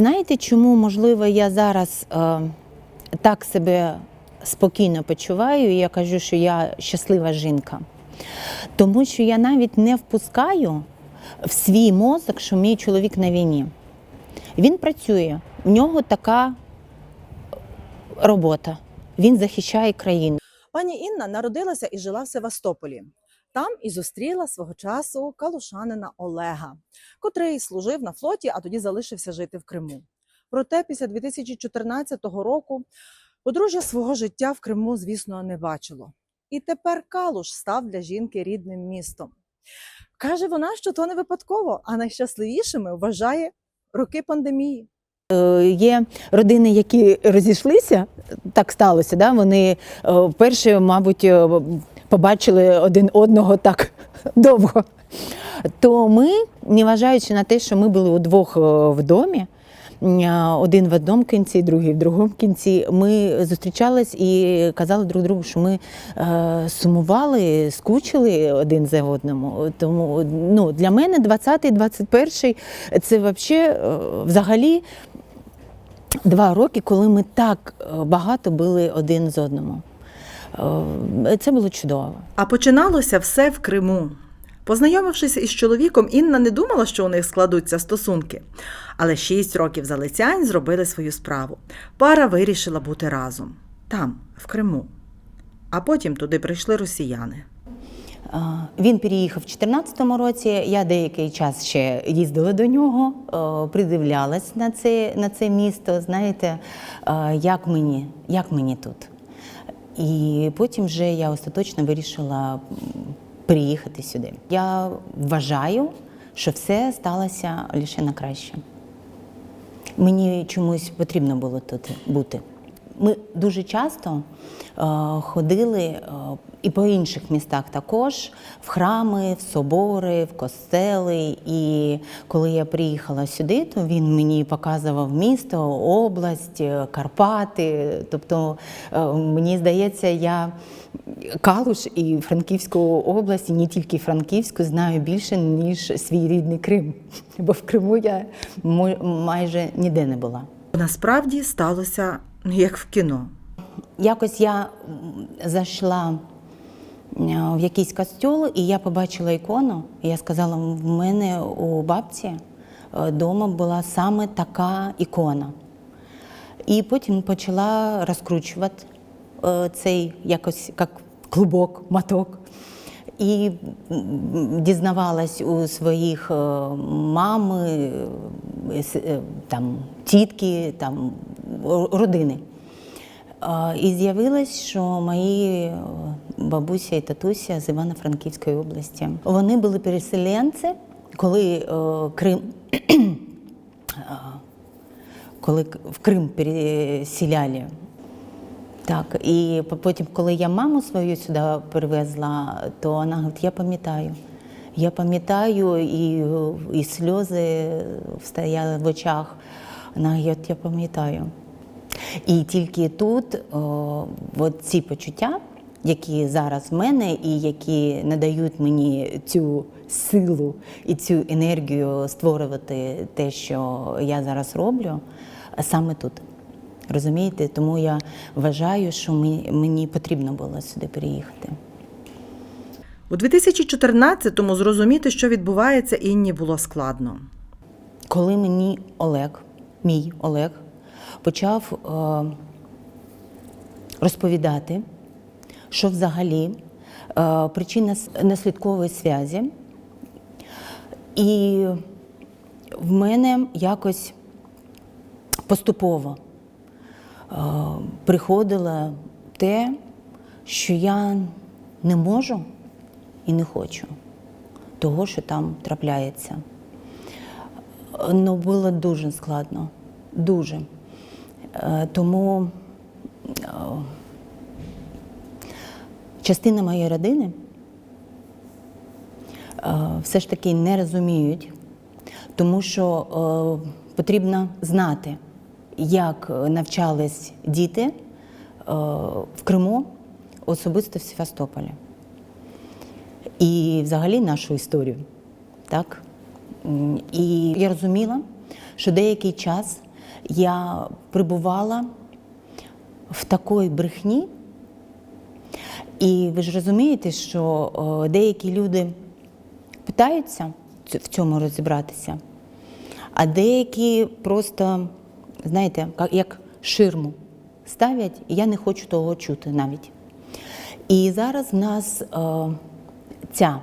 Знаєте, чому, можливо, я зараз е, так себе спокійно почуваю, і я кажу, що я щаслива жінка. Тому що я навіть не впускаю в свій мозок, що мій чоловік на війні. Він працює, в нього така робота. Він захищає країну. Пані Інна народилася і жила в Севастополі. Там і зустріла свого часу калушанина Олега, котрий служив на флоті, а тоді залишився жити в Криму. Проте після 2014 року подружжя свого життя в Криму, звісно, не бачило. І тепер Калуш став для жінки рідним містом. Каже вона, що то не випадково, а найщасливішими вважає роки пандемії. Е, Є родини, які розійшлися, так сталося. Да? Вони е, вперше, мабуть, е, побачили один одного так довго. То ми, не вважаючи на те, що ми були удвох е, в домі, е, один в одному кінці, другий в другому кінці. Ми зустрічались і казали друг другу, що ми е, сумували, скучили один за одному. Тому ну, для мене 20-й, 21-й це е, взагалі два роки, коли ми так багато були один з одному. Е, Це було чудово. А починалося все в Криму. Познайомившись із чоловіком, Інна не думала, що у них складуться стосунки. Але шість років залицянь зробили свою справу. Пара вирішила бути разом там, в Криму. А потім туди прийшли росіяни. Е, Він переїхав в 2014 році. Я деякий час ще їздила до нього, е, придивлялась на це, на це місто. Знаєте, як мені, як мені тут. І потім вже я остаточно вирішила приїхати сюди. Я вважаю, що все сталося лише на краще. Мені чомусь потрібно було тут бути. Ми дуже часто е, ходили е, і по інших містах також в храми, в собори, в костели. І коли я приїхала сюди, то він мені показував місто, область, е, Карпати. Тобто, мені здається, я Калуш і Франківську область, і не тільки Франківську, знаю більше, ніж свій рідний Крим. Бо в Криму я майже ніде не була. Насправді сталося як в кіно. Якось я зайшла е, в якийсь костюл, і я побачила ікону. І я сказала, в мене у бабці вдома була саме така ікона. І потім почала розкручувати е, цей якось як клубок, маток. І дізнавалась у своїх е, мами, е, е, там, тітки, там, родини. І з'явилось, що мої е, бабуся і татуся з Івано-Франківської області. Вони були переселенці, коли е, Крим. Коли в Крим переселяли. Так, і потім, коли я маму свою сюди привезла, то вона говорить, я пам'ятаю. Я пам'ятаю, і, і сльози стояли в очах. Говорить, я пам'ятаю. І тільки тут о, от ці почуття, які зараз в мене, і які надають мені цю силу і цю енергію створювати те, що я зараз роблю, саме тут. Розумієте? Тому я вважаю, що мені потрібно було сюди переїхати. У 2014-му зрозуміти, що відбувається, Інні було складно. Коли мені Олег, мій Олег, почав е, розповідати, що взагалі е, причина наслідкової зв'язі, і в мене якось поступово е, приходило те, що я не можу і не хочу того, що там трапляється. Ну, було дуже складно. Дуже. Е, Тому е, частина моєї родини е, все ж таки не розуміють, тому що потрібно знати, як навчались діти в Криму, особисто в Севастополі. І взагалі нашу історію. Так? І я розуміла, що деякий час я прибувала в такій брехні, і ви ж розумієте, що деякі люди питаються в цьому розібратися, а деякі просто, знаєте, як ширму ставлять, і я не хочу того чути навіть. І зараз в нас ця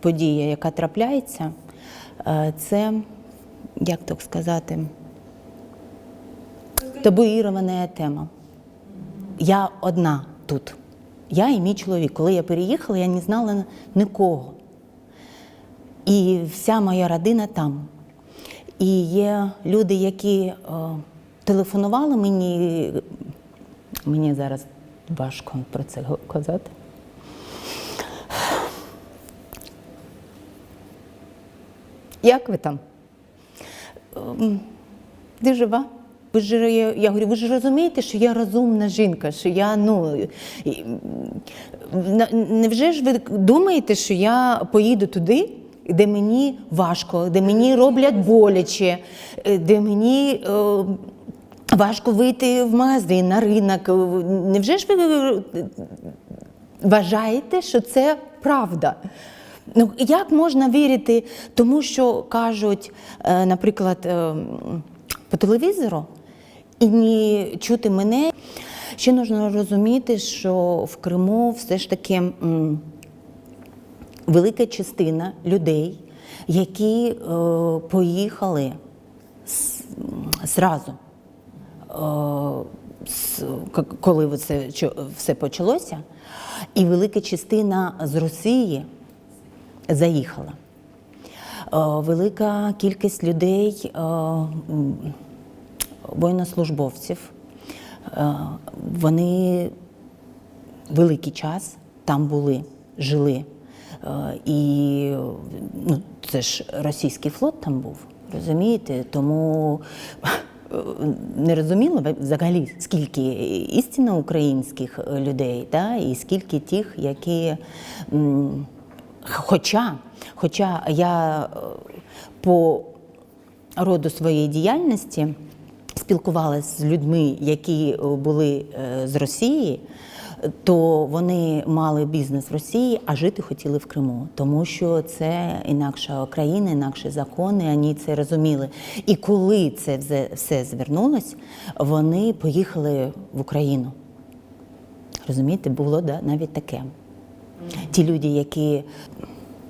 подія, яка трапляється, це, як так сказати, табуїрована тема. Я одна тут. Я і мій чоловік. Коли я переїхала, я не знала нікого. І вся моя родина там. І є люди, які е, телефонували мені. Мені зараз важко про це казати. Як ви там? Ем, Ти жива? Ви ж, я, говорю, ви ж розумієте, що я розумна жінка, що я, ну. Невже ж ви думаєте, що я поїду туди, де мені важко, де мені роблять боляче, е, де мені. Е, Важко вийти в магазин, на ринок. Е, Невже ж ви е, вважаєте, що це правда? Ну, як можна вірити тому, що кажуть, е, наприклад, е, по телевізору, і не чути мене? Ще потрібно розуміти, що в Криму все ж таки велика частина людей, які е, поїхали зразу. Коли це все почалося, і велика частина з Росії заїхала. Е, Велика кількість людей, е, воєннослужбовців, е, вони великий час там були, жили. І ну, це ж російський флот там був, розумієте? Тому не розуміло взагалі, скільки істинно українських людей, да? і скільки тих, які. Хоча, хоча я е, по роду своєї діяльності спілкувалася з людьми, які е, були е, з Росії, то вони мали бізнес в Росії, а жити хотіли в Криму, тому що це інакша країна, інакші закони, вони це розуміли. І коли це все- все звернулось, вони поїхали в Україну. Розумієте, було да, навіть таке. Ті люди, які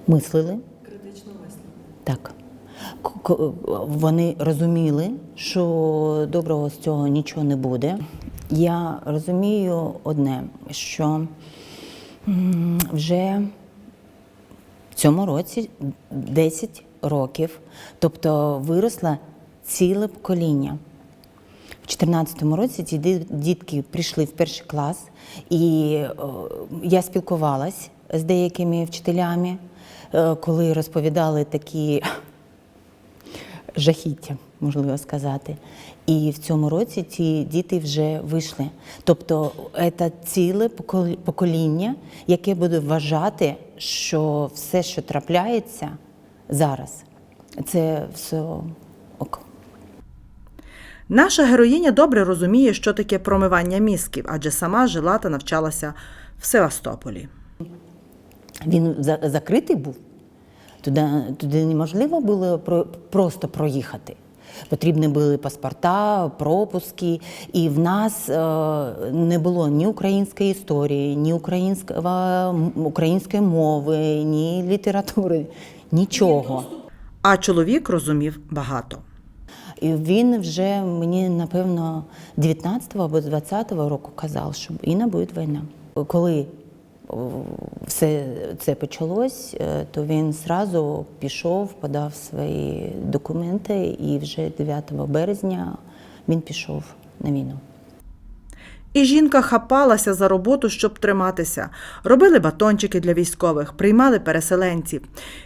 мислили, Критично мислення. так. Вони розуміли, що доброго з цього нічого не буде. Я розумію одне, що вже в цьому році 10 років, тобто виросло ціле покоління. В 2014 році ці дітки прийшли в перший клас, і е, я спілкувалась з деякими вчителями, е, коли розповідали такі жахіття, можливо сказати. І в цьому році ці діти вже вийшли. Тобто це ціле покоління, яке буде вважати, що все, що трапляється зараз, це все ок. Наша героїня добре розуміє, що таке промивання мізків, адже сама жила та навчалася в Севастополі. Він закритий був. Туди, туди неможливо було просто проїхати. Потрібні були паспорта, пропуски, і в нас е, не було ні української історії, ні української мови, ні літератури, нічого. А чоловік розумів багато. І він вже мені, напевно, 19-го або 20-го року казав, що Інна буде війна. Коли все це почалось, е, то він зразу пішов, подав свої документи, і вже 9 березня він пішов на війну. І жінка хапалася за роботу, щоб триматися. Робили батончики для військових, приймали переселенців.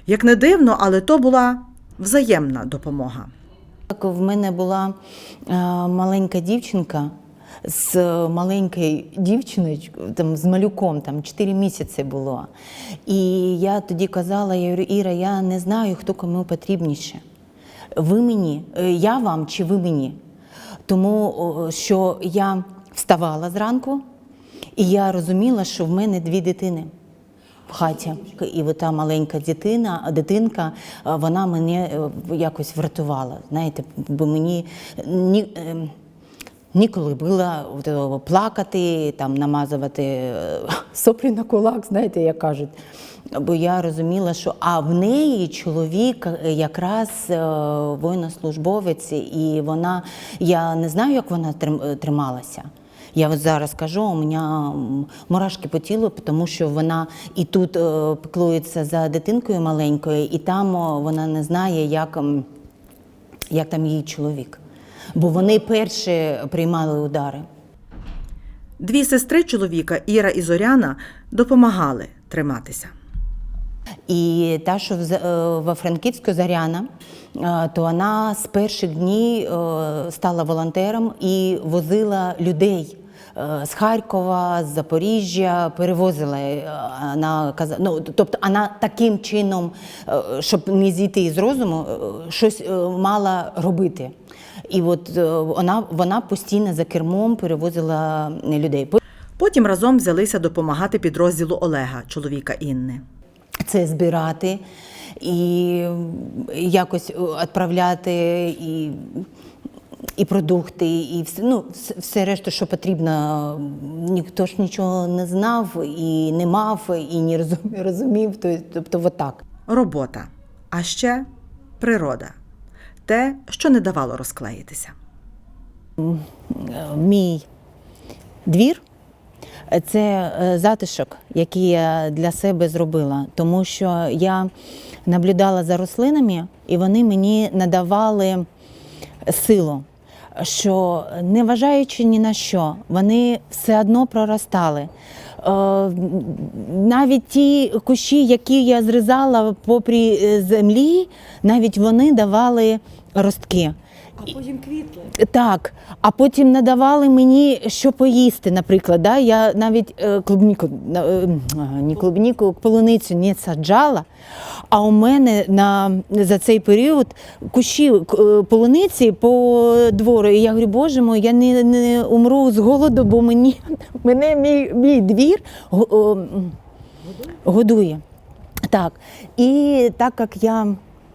Як не дивно, але то була взаємна допомога. В мене була е, маленька дівчинка з е, маленькою дівчиною, там, з малюком, там 4 місяці було. І я тоді казала, я говорю, Іра, я не знаю, хто кому потрібніше. ви мені, е, я вам чи ви мені. Тому що я вставала зранку, і я розуміла, що в мене дві дитини в хаті. І та маленька дитина, дитинка, е, вона мене е, якось врятувала. Знаєте, бо мені ні. ем, Ніколи було е, плакати, там, намазувати соплі на кулак, знаєте, як кажуть. Бо я розуміла, що а в неї чоловік якраз воєннослужбовець, і вона, я не знаю, як вона трималася. Я от зараз кажу, у мене мурашки по тілу, тому що вона і тут е, піклується за дитинкою маленькою, і там вона не знає, як, як там її чоловік. Бо вони перші приймали удари. Дві сестри чоловіка, Іра і Зоряна, допомагали триматися. І та, що е, во Франківську Заряна, е, то вона з перших днів стала волонтером і возила людей. Е, З Харкова, з Запоріжжя перевозила е, на ну, тобто вона таким чином, е, щоб не зійти з розуму, щось мала робити. І от вона, вона постійно за кермом перевозила людей. Потім разом взялися допомагати підрозділу Олега, чоловіка Інни. це збирати і якось відправляти і, і продукти, і все, ну, все, решту, що потрібно. Ніхто ж нічого не знав і не мав, і не розумів. Тобто, отак. Робота, а ще природа те, що не давало розклеїтися. мій двір це е, затишок, який я для себе зробила, тому що я наблюдала за рослинами, і вони мені надавали силу. Що не вважаючи ні на що, вони все одно проростали. Е, Навіть ті кущі, які я зрізала попри е, землі, навіть вони давали ростки. А потім квітли. Так, а потім надавали мені що поїсти, наприклад. Да? Я навіть е, клубніку, е, не клубніку, полуницю не саджала. А у мене на, за цей період кущі е, полуниці по двору. І я говорю, боже мой, я не, не умру з голоду, бо мені мене мій, мій двір го- о, м, годує. Так. І так як я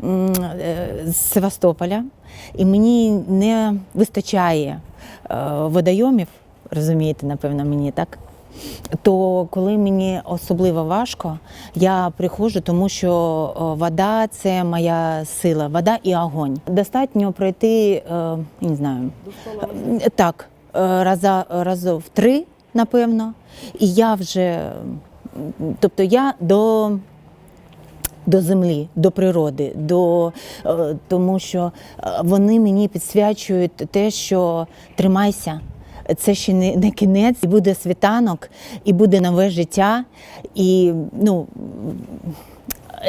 е, з Севастополя, і мені не вистачає е, водойомів, розумієте, напевно, мені так. То коли мені особливо важко, я приходжу, тому що вода це моя сила, вода і огонь. Достатньо пройти, е, не знаю, е, так, е, раза, разів три, напевно, і я вже, тобто я до до землі, до природи, до, е, тому що е, вони мені підсвячують те, що тримайся. Це ще не, не кінець, і буде світанок, і буде нове життя. І ну,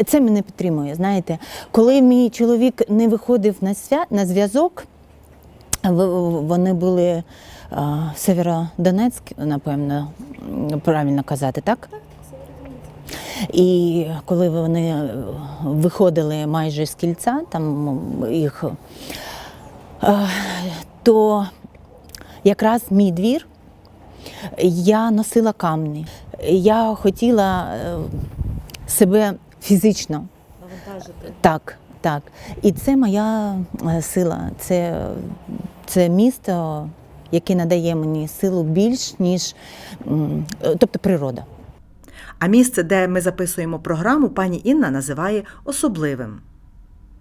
це мене підтримує. Знаєте, коли мій чоловік не виходив на свя... на зв'язок, вони були е, Северодонецьк, напевно, правильно казати, так? І коли вони виходили майже з кільця, там їх, е, то якраз мій двір я носила камні. Я хотіла е, себе фізично. навантажити. Так, так. І це моя е, сила. Це, це місто, яке надає мені силу більш, ніж тобто природа. А місце, де ми записуємо програму, пані Інна називає особливим.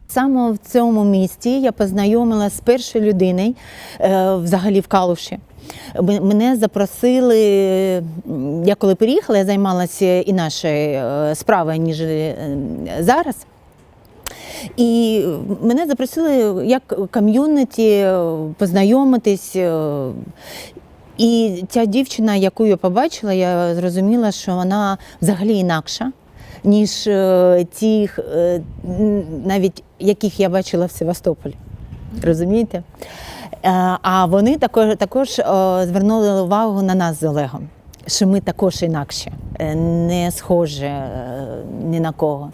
Саме в цьому місті я познайомилася з першою людиною е, взагалі в Калуші. Мене запросили, я коли переїхала, я займалася інакшою е, справою, ніж е, зараз. І мене запросили як ком'юніті познайомитись. І ця дівчина, яку я побачила, я зрозуміла, що вона взагалі інакша, ніж е, тих, е, навіть яких я бачила в Севастополі. Розумієте? Е, А вони також, також звернули увагу на нас з Олегом, що ми також інакші, не схожі ні на кого.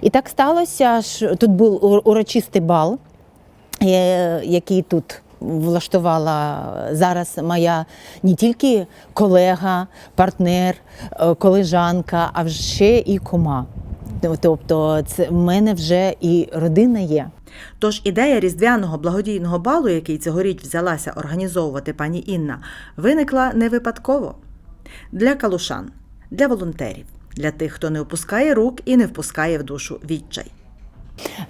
І так сталося, що тут був урочистий бал. який тут влаштувала зараз моя не тільки колега, партнер, е, колежанка, а ще і кума. Тобто, це в мене вже і родина є. Тож ідея різдвяного благодійного балу, який цьогоріч взялася організовувати пані Інна, виникла не випадково для калушан, для волонтерів, для тих, хто не опускає рук і не впускає в душу відчай.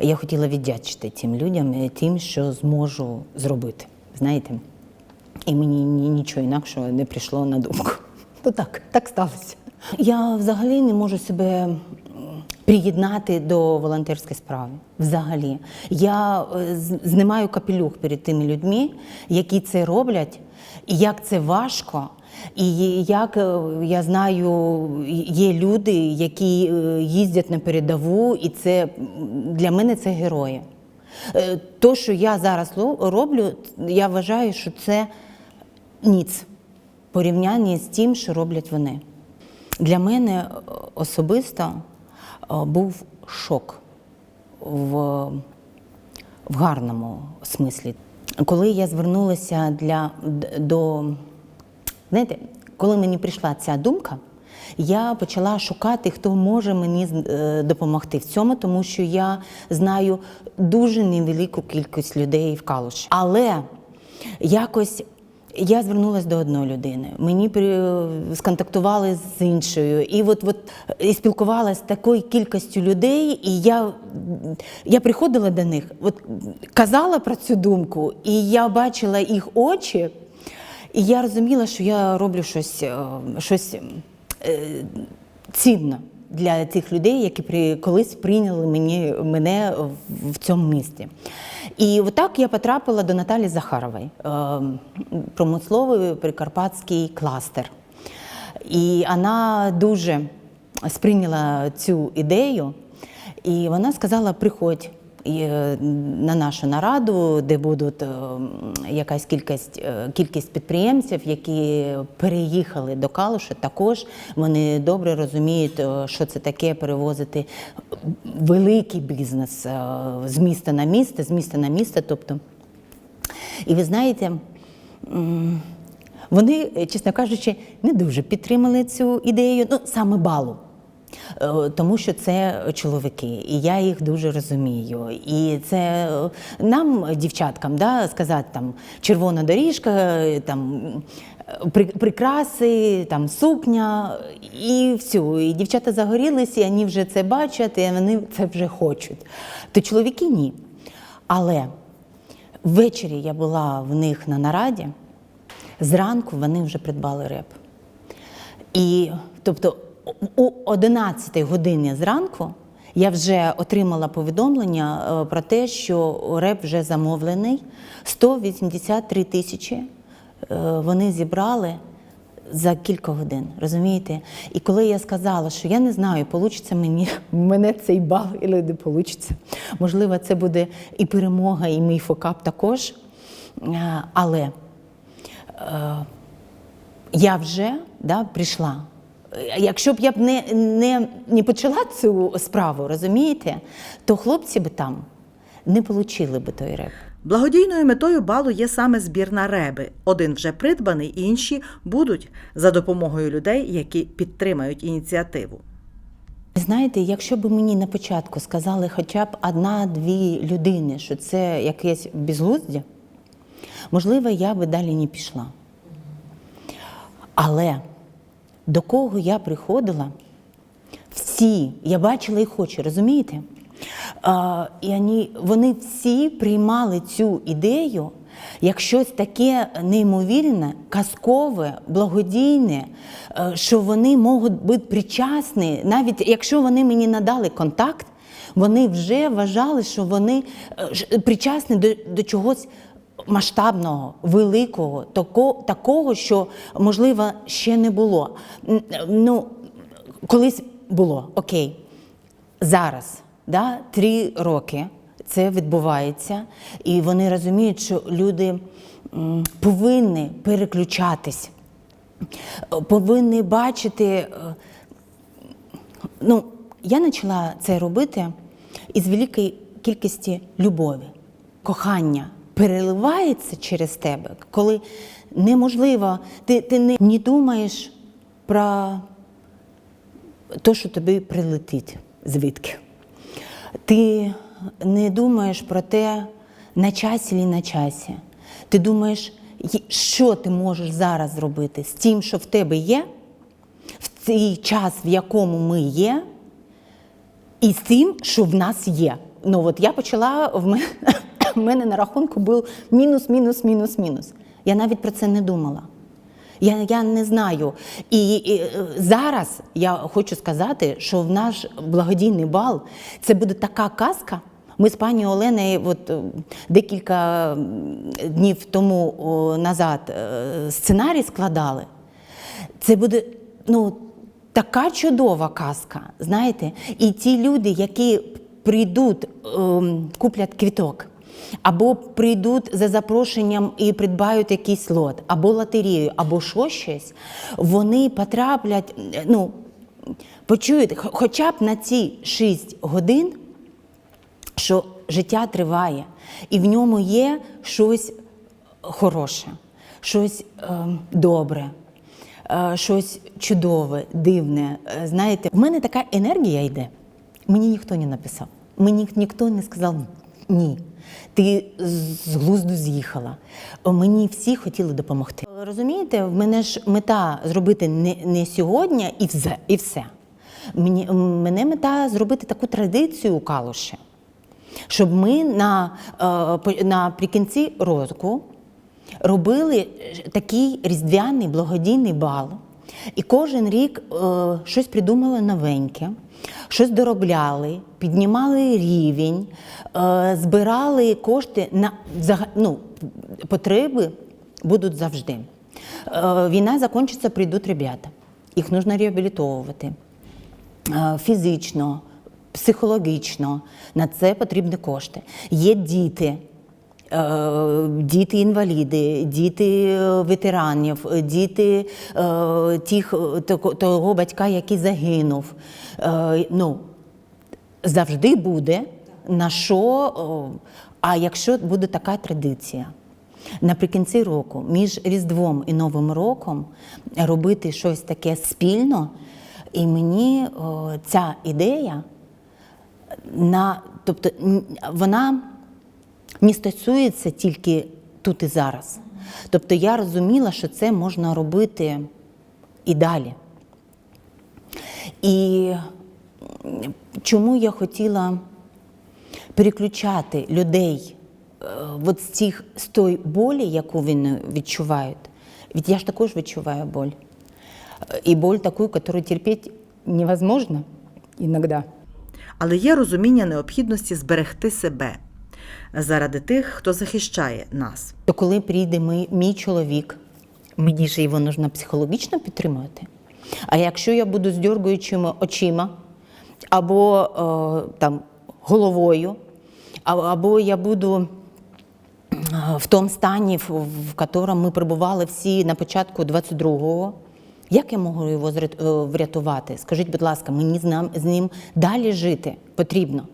Я хотіла віддячити тим людям е, тим, що зможу зробити. Знаєте, і мені ні- нічого інакшого не прийшло на думку. То так, так сталося. Я взагалі не можу себе приєднати до волонтерської справи. Взагалі. Я е, знімаю капелюх перед тими людьми, які це роблять, і як це важко. І як е, я знаю, є люди, які е, їздять на передову, і це для мене це герої. Е, То, що я зараз роблю, я вважаю, що це ніц порівнянні з тим, що роблять вони. Для мене особисто був шок в, в гарному смислі. Коли я звернулася для, до Знаєте, коли мені прийшла ця думка, я почала шукати, хто може мені е, допомогти в цьому, тому що я знаю дуже невелику кількість людей в Калуші. Але якось я звернулася до одної людини, мені при, сконтактували з іншою, і от, от і спілкувалася з такою кількістю людей, і я, я приходила до них, от казала про цю думку, і я бачила їх очі. І я розуміла, що я роблю щось, е, щось е, цінне для тих людей, які при, колись прийняли мені, мене в, цьому місті. І отак я потрапила до Наталі Захарової, е, промисловий прикарпатський кластер. І вона дуже сприйняла цю ідею, і вона сказала: приходь е, на нашу нараду, де будуть е, якась кількість, е, кількість підприємців, які переїхали до Калуша. Також вони добре розуміють, що це таке перевозити великий бізнес з міста на місто, з міста на місто. Тобто, і ви знаєте. Вони, чесно кажучи, не дуже підтримали цю ідею, ну саме балу. Е, Тому що це чоловіки, і я їх дуже розумію. І це е, нам, дівчаткам, да, сказати там червона доріжка, е, там прикраси, там сукня, і все. І дівчата загорілися, і вони вже це бачать, і вони це вже хочуть. То чоловіки ні. Але ввечері я була в них на нараді, зранку вони вже придбали реп. І тобто о 11 годині зранку я вже отримала повідомлення е, про те, що реп вже замовлений. 183 тисячі е, вони зібрали за кілька годин. Розумієте? І коли я сказала, що я не знаю, получиться мені мене цей бал і не получиться. Можливо, це буде і перемога, і мій фокап також. Е, Але я вже да, прийшла. Якщо б я б не, не, не почала цю справу, розумієте, то хлопці б там не отримали б той реп. Благодійною метою балу є саме збір на реби. Один вже придбаний, інші будуть за допомогою людей, які підтримають ініціативу. Знаєте, якщо б мені на початку сказали хоча б одна-дві людини, що це якесь безглуздя, можливо, я би далі не пішла. Але до кого я приходила, всі, я бачила їх очі, розумієте? А, і вони, вони всі приймали цю ідею як щось таке неймовірне, казкове, благодійне, е, що вони можуть бути причасні, навіть якщо вони мені надали контакт, вони вже вважали, що вони е, причасні до, до чогось масштабного, великого, тако, такого, що, можливо, ще не було. Ну, колись було, окей. Зараз, да, три роки це відбувається, і вони розуміють, що люди повинні переключатись, повинні бачити. е, Ну, я почала це робити із великої кількості любові. кохання переливається через тебе, коли неможливо, ти, ти не, не думаєш про те, що тобі прилетить звідки. Ти не думаєш про те, на часі чи на часі. Ти думаєш, що ти можеш зараз зробити з тим, що в тебе є, в цей час, в якому ми є, і з тим, що в нас є. Ну от я почала, в мене, в мене на рахунку був мінус, мінус, мінус, мінус. Я навіть про це не думала. Я, я не знаю. І, і е, зараз я хочу сказати, що в наш благодійний бал це буде така казка. Ми з пані Оленою от, е, декілька днів тому назад е, сценарій складали. Це буде ну, така чудова казка, знаєте. І ті люди, які прийдуть, ем, куплять квіток, або прийдуть за запрошенням і придбають якийсь лот, або лотерею, або що щось, вони потраплять, ну, почують хоча б на ці 6 годин, що життя триває, і в ньому є щось хороше, щось е, добре, щось чудове, дивне. Е, Знаєте, в мене така енергія йде. Мені ніхто не написав. Мені ніхто не сказав ні. Ти з глузду з'їхала. Мені всі хотіли допомогти. Розумієте, в мене ж мета зробити не, не сьогодні і все. І все. Мені, мене мета зробити таку традицію у Калуші щоб ми на, е, наприкінці року робили е, такий різдвяний благодійний бал. І кожен рік е, щось придумали новеньке, щось доробляли, піднімали рівень, е, збирали кошти на ну, потреби будуть завжди. Е, війна закінчиться, прийдуть ребята. Їх потрібно реабілітовувати е, фізично, психологічно. На це потрібні кошти. Є діти. Е, Діти е, ветеранів, е, діти тих, того- батька, який загинув. Ну, завжди буде на що. А якщо буде така традиція, наприкінці року, між Різдвом і Новим роком робити щось таке спільно, і мені ця ідея на, тобто вона не стосується тільки тут і зараз. Тобто я розуміла, що це можна робити і далі. І чому я хотіла переключати людей е, от з цих з той болі, яку вони відчувають. Ведь я ж також відчуваю боль. Е, І боль таку, яку терпіти невозможно іноді. Але є розуміння необхідності зберегти себе заради тих, хто захищає нас. То коли прийде мій, мій чоловік, мені ж його потрібно психологічно підтримувати. А якщо я буду з дергаючими очима або е, там, головою, або я буду е, в тому стані, в, якому ми перебували всі на початку 22-го, як я можу його е, врятувати? Скажіть, будь ласка, мені з ним далі жити потрібно.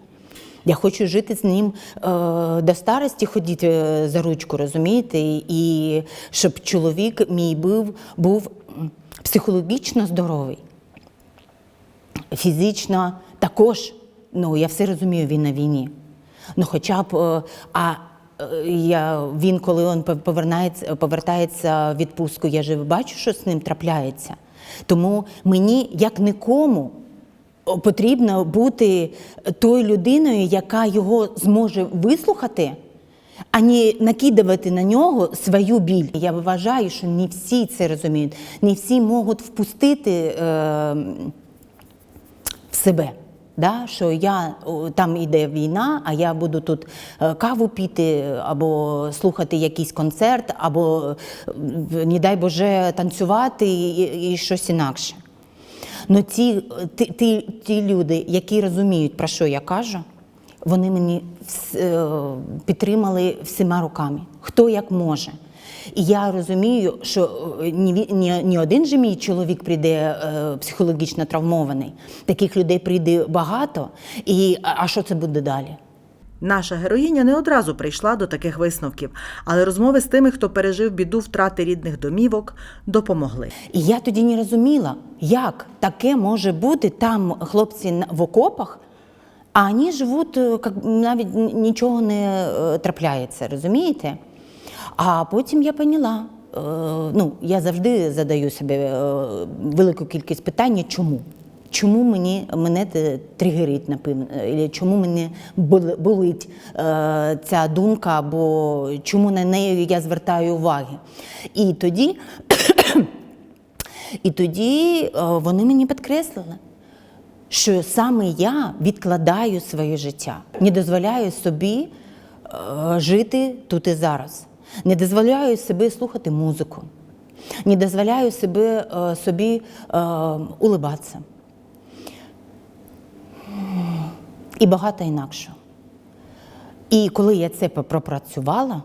Я хочу жити з ним е, до старості, ходити е, за ручку, розумієте? І щоб чоловік мій був, був психологічно здоровий, фізично також. Ну, я все розумію, він на війні. Ну, хоча б, е, а я, він, коли він повертається в відпустку, я ж бачу, що з ним трапляється. Тому мені, як нікому, потрібно бути тою людиною, яка його зможе вислухати, а не накидувати на нього свою біль. Я вважаю, що не всі це розуміють, не всі можуть впустити е, в себе. Да? Що я там іде війна, а я буду тут е, каву піти, або слухати якийсь концерт, або, е, не дай Боже, танцювати і, і щось інакше. Ну ті, ті, ті, ті люди, які розуміють, про що я кажу, вони мені е, підтримали всіма руками, хто як може. І я розумію, що е, ні, ні, ні один же мій чоловік прийде е, психологічно травмований. Таких людей прийде багато. І, а що це буде далі? Наша героїня не одразу прийшла до таких висновків, але розмови з тими, хто пережив біду втрати рідних домівок, допомогли. І я тоді не розуміла, як таке може бути там хлопці в окопах, а вони живуть, е, як навіть нічого не е, трапляється, розумієте? А потім я поняла. е, Ну, я завжди задаю собі е, велику кількість питань, чому? Чому мені мене тригерить, напевно, чому мене болить е, ця думка, або чому на неї я звертаю уваги? І тоді і тоді е, вони мені підкреслили, що саме я відкладаю своє життя, не дозволяю собі е, жити тут і зараз, не дозволяю собі слухати музику, не дозволяю собі, е, собі е, улибатися. І багато інакше. І коли я це пропрацювала,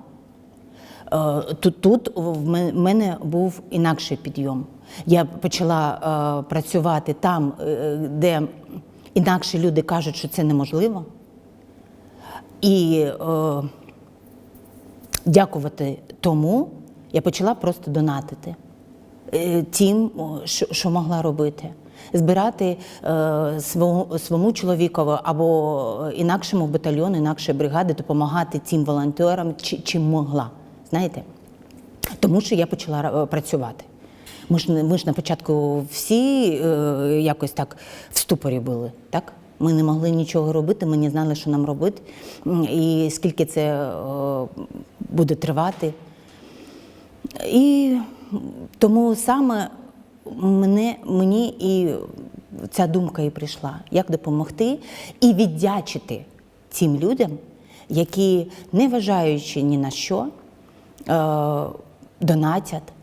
Е, Тут, тут в мене був інакший підйом. Я почала е, працювати там, е, де інакші люди кажуть, що це неможливо. І дякувати тому я почала просто донатити тим, що могла робити. Збирати е, свому, своєму чоловікові або інакшому батальйону, інакшої бригади, допомагати тим волонтерам, чи, чим могла. Знаєте? Тому що я почала е, працювати. Ми ж, ми ж на початку всі е, якось так в ступорі були, так? Ми не могли нічого робити, ми не знали, що нам робити, і скільки це е, буде тривати. І тому саме мене, мені і ця думка і прийшла, як допомогти і віддячити цим людям, які, не вважаючи ні на що, е, донатять,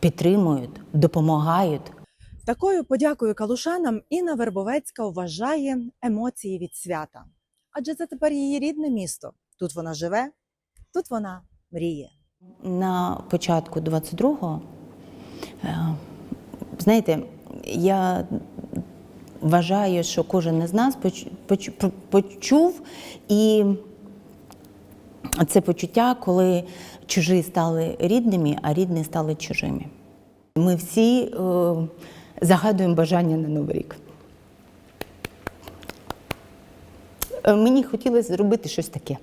підтримують, допомагають. Такою подякою калушанам Інна Вербовецька вважає емоції від свята. Адже це тепер її рідне місто. Тут вона живе, тут вона мріє. На початку 22-го, е, знаєте, я вважаю, що кожен із нас почув і це почуття, коли чужі стали рідними, а рідні стали чужими. Ми всі е, загадуємо бажання на Новий рік. Е, Мені хотілося зробити щось таке.